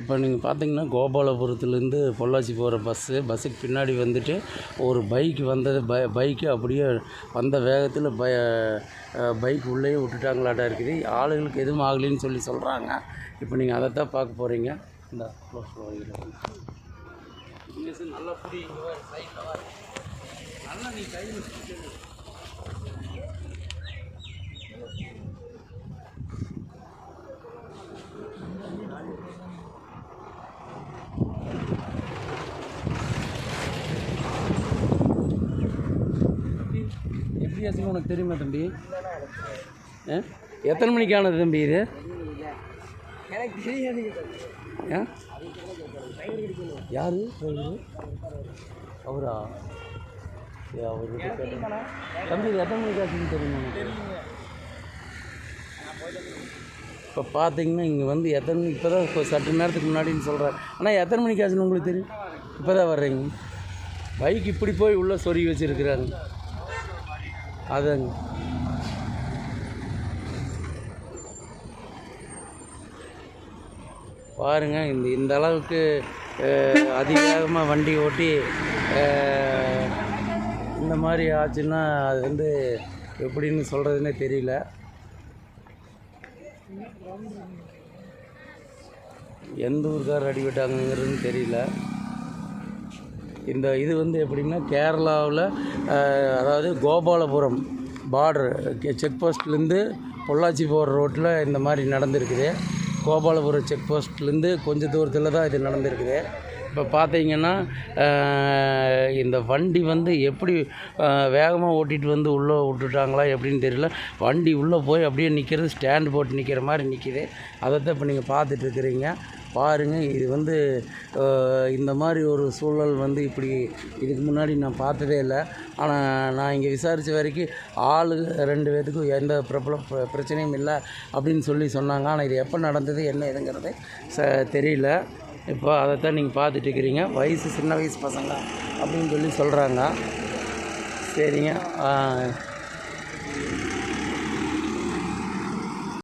இப்போ நீங்கள் பார்த்தீங்கன்னா கோபாலபுரத்துலேருந்து பொள்ளாச்சி போகிற பஸ்ஸு பஸ்ஸுக்கு பின்னாடி வந்துட்டு ஒரு பைக் வந்தது பை பைக்கு அப்படியே வந்த வேகத்தில் பய பைக் உள்ளேயே விட்டுட்டாங்களாட்டா இருக்குது. ஆளுங்களுக்கு எதுவும் ஆகலைன்னு சொல்லி சொல்கிறாங்க. இப்போ நீங்கள் அதை தான் பார்க்க போகிறீங்க. இந்த க்ளோஸ் நல்லா புடி நல்லா நீ கையில் ஆச்சுன்னு உனக்கு தெரியுமா தம்பி? எத்தனை மணிக்கானது தம்பி இது? எனக்கு தெரியாது. ஆ? யார்? அவரா? கேட்டேன். தம்பி எத்தனை மணிக்கு ஆச்சுன்னு தெரியுமா? இப்போ பார்த்தீங்கன்னா இங்கே வந்து எத்தனை மணி இப்போ தான் இப்போ சற்று நேரத்துக்கு முன்னாடின்னு சொல்கிறார் ஆனால் எத்தனை மணிக்கு ஆச்சுன்னு உங்களுக்கு தெரியும்? இப்போ தான் வர்றீங்க. பைக் இப்படி போய் உள்ளே சொருகி வச்சுருக்குறாங்க அதாங்க பாருங்க இந்த இந்த அளவுக்கு அதிவேகமாக வண்டி ஓட்டி இந்த மாதிரி ஆச்சுன்னா அது வந்து எப்படின்னு சொல்கிறதுனே தெரியல. எந்த ஊருக்கார் அடிபட்டாங்கங்கிறதுன்னு தெரியல. இந்த இது வந்து எப்படின்னா கேரளாவில் அதாவது கோபாலபுரம் பார்டர் செக் போஸ்ட்லேருந்து பொள்ளாச்சி போகிற ரோட்டில் இந்த மாதிரி நடந்திருக்குது. கோபாலபுரம் செக் போஸ்ட்லேருந்து கொஞ்சம் தூரத்தில் தான் இது நடந்திருக்குது. இப்போ பார்த்தீங்கன்னா இந்த வண்டி வந்து எப்படி வேகமாக ஓட்டிகிட்டு வந்து உள்ளே விட்டுட்டாங்களா எப்படின்னு தெரியல. வண்டி உள்ளே போய் அப்படியே நிற்கிறது ஸ்டாண்ட் போட்டு நிற்கிற மாதிரி நிற்கிது அதை தான் இப்போ நீங்கள் பார்த்துட்ருக்குறீங்க பாருங்கள் இது வந்து இந்த மாதிரி ஒரு சூழல் வந்து இப்படி இதுக்கு முன்னாடி நான் பார்த்ததே இல்லை. ஆனால் நான் இங்கே விசாரித்த வரைக்கும் ஆளு ரெண்டு பேர்த்துக்கும் எந்த பிரபலம் பிரச்சனையும் இல்லை அப்படின்னு சொல்லி சொன்னாங்க. ஆனால் இது எப்போ நடந்தது என்ன இதுங்கிறது ச தெரியல. இப்போ அதைத்தான் நீங்கள் பார்த்துட்டு இருக்கிறீங்க. வயசு சின்ன வயசு பசங்க அப்படின்னு சொல்லி சொல்கிறாங்க சரிங்க.